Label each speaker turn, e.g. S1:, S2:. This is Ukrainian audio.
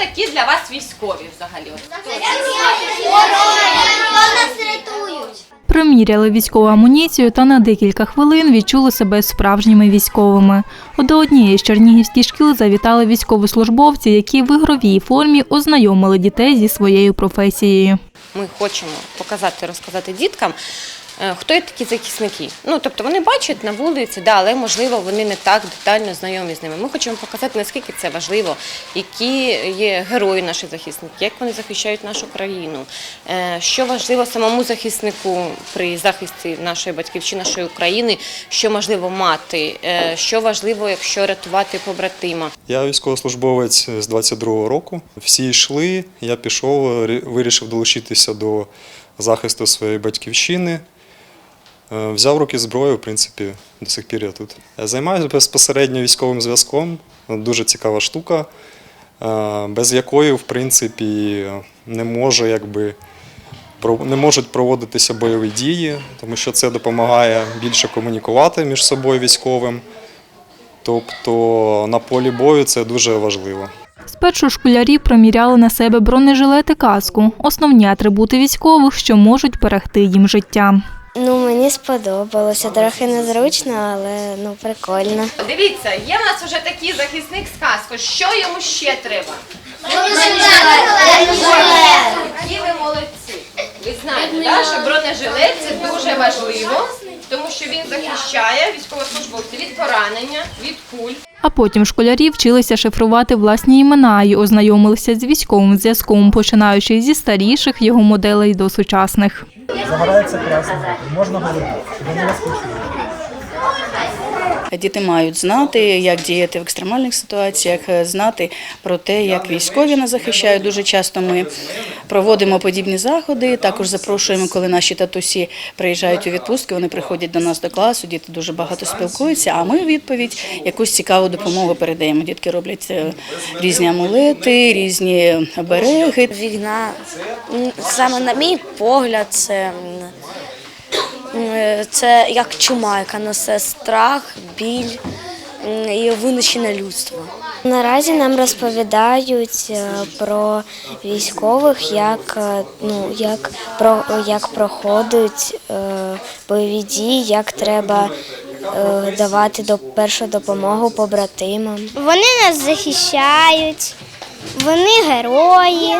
S1: Які для вас військові взагалі?
S2: Приміряли військову амуніцію та на декілька хвилин відчули себе справжніми військовими. До однієї з чернігівських шкіл завітали військовослужбовці, які в ігровій формі ознайомили дітей зі своєю професією.
S3: Ми хочемо показати, розказати діткам, хто є такі захисники. Ну, тобто вони бачать на вулиці, да, але можливо вони не так детально знайомі з ними. Ми хочемо показати, наскільки це важливо, які є герої наші захисники, як вони захищають нашу країну, е, що важливо самому захиснику при захисті нашої батьківщини, нашої України, що можливо мати, е, що важливо, якщо рятувати побратима.
S4: Я військовослужбовець з 22-го року. Всі йшли, я пішов, рі- вирішив долучитися до захисту своєї батьківщини. Е, Взяв руки зброю, в принципі, до сих пір я тут. Займаюся безпосередньо військовим зв'язком. Дуже цікава штука, е, без якої, в принципі, не може якби. Не можуть проводитися бойові дії, тому що це допомагає більше комунікувати між собою військовим. Тобто на полі бою це дуже важливо.
S2: Спершу школярі приміряли на себе бронежилети каску, основні атрибути військових, що можуть берегти їм життя.
S5: Мені сподобалося. Трохи незручно, але ну прикольно.
S1: Дивіться, є в нас вже такий захисник з каскою. Що йому ще треба? Які ви молодці. Ви знаєте, да, що бронежилет це дуже важливо, тому що він захищає військовослужбовців від поранення, від куль.
S2: А потім школярі вчилися шифрувати власні імена і ознайомилися з військовим зв'язком, починаючи зі старіших його моделей до сучасних.
S6: Загорається красно, можна говорити, вони вас.
S7: Діти мають знати, як діяти в екстремальних ситуаціях, е, знати про те, як військові нас захищають. Дуже часто ми проводимо подібні заходи. Також запрошуємо, коли наші татусі приїжджають у відпустки. Вони приходять до нас до класу. Діти дуже багато спілкуються. А ми у відповідь якусь цікаву допомогу передаємо. Дітки роблять е, різні амулети, різні обереги.
S5: Війна, саме на мій погляд, це, м, це як чума, яка несе страх, біль і винищення людства. Наразі нам розповідають е, про військових, як, е, ну, як, про, як проходять е, бойові дії, як треба е, давати до першу допомогу побратимам.
S8: Вони нас захищають, вони герої.